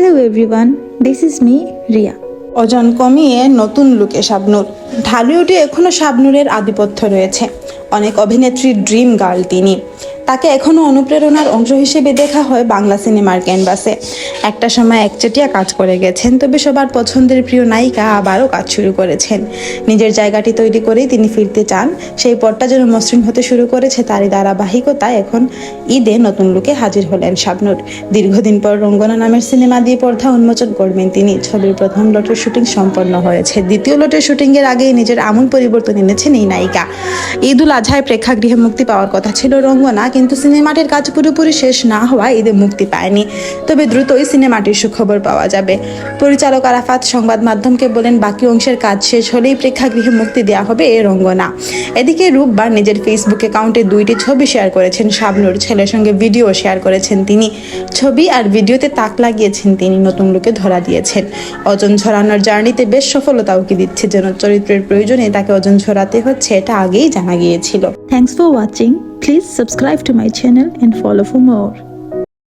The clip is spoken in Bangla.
Hello everyone this is me Riya ওজন কমিয়ে নতুন লুকে শাবনুর। ঢালিউডে এখনও শাবনুরের আধিপত্য রয়েছে। অনেক অভিনেত্রীর ড্রিম গার্ল তিনি। তাকে এখনও অনুপ্রেরণার অংশ হিসেবে দেখা হয় বাংলা সিনেমার ক্যানভাসে। একটা সময় একচেটিয়া কাজ করে গেছেন, তবে সবার পছন্দের প্রিয় নায়িকা আবারও কাজ শুরু করেছেন। নিজের জায়গাটি তৈরি করেই তিনি ফিরতে চান। সেই পথটা যেন মসৃণ হতে শুরু করেছে তারই ধারাবাহিকতা এখন ঈদে নতুন লুকে হাজির হলেন শাবনূর। দীর্ঘদিন পর রঙ্গনা নামের সিনেমা দিয়ে পর্দা উন্মোচন করবেন তিনি। ছবির প্রথম লটের শুটিং সম্পন্ন হয়েছে। দ্বিতীয় লটের শুটিংয়ের আগেই নিজের আমূল পরিবর্তন এনেছেন এই নায়িকা। ঈদ উল আজহায় প্রেক্ষাগৃহে মুক্তি পাওয়ার কথা ছিল রঙ্গনা কিন্তু সিনেমাটির কাজ পুরোপুরি শেষ না হওয়ায় ঈদে মুক্তি পায়নি। তবে দ্রুতই সিনেমাটির সুখবর পাওয়া যাবে। পরিচালক আরাফাত সংবাদ মাধ্যমকে বলেন, বাকি অংশের কাজ শেষ হলেই প্রেক্ষাগৃহে মুক্তি দেওয়া হবে এ রঙ্গনা। এদিকে রূপবার নিজের ফেসবুক অ্যাকাউন্টে দুইটি ছবি শেয়ার করেছেন শাবনুর। ছেলের সঙ্গে ভিডিও শেয়ার করেছেন তিনি। ছবি আর ভিডিওতে তাক লাগিয়েছেন তিনি, নতুন লোকে ধরা দিয়েছেন। ওজন ঝরানোর জার্নিতে বেশ সফলতাও কি দিচ্ছে যেন চরিত্রের প্রয়োজনে তাকে ওজন ঝরাতে হচ্ছে এটা আগেই জানা গিয়েছিল। Thanks for watching. Please subscribe to my channel and follow for more.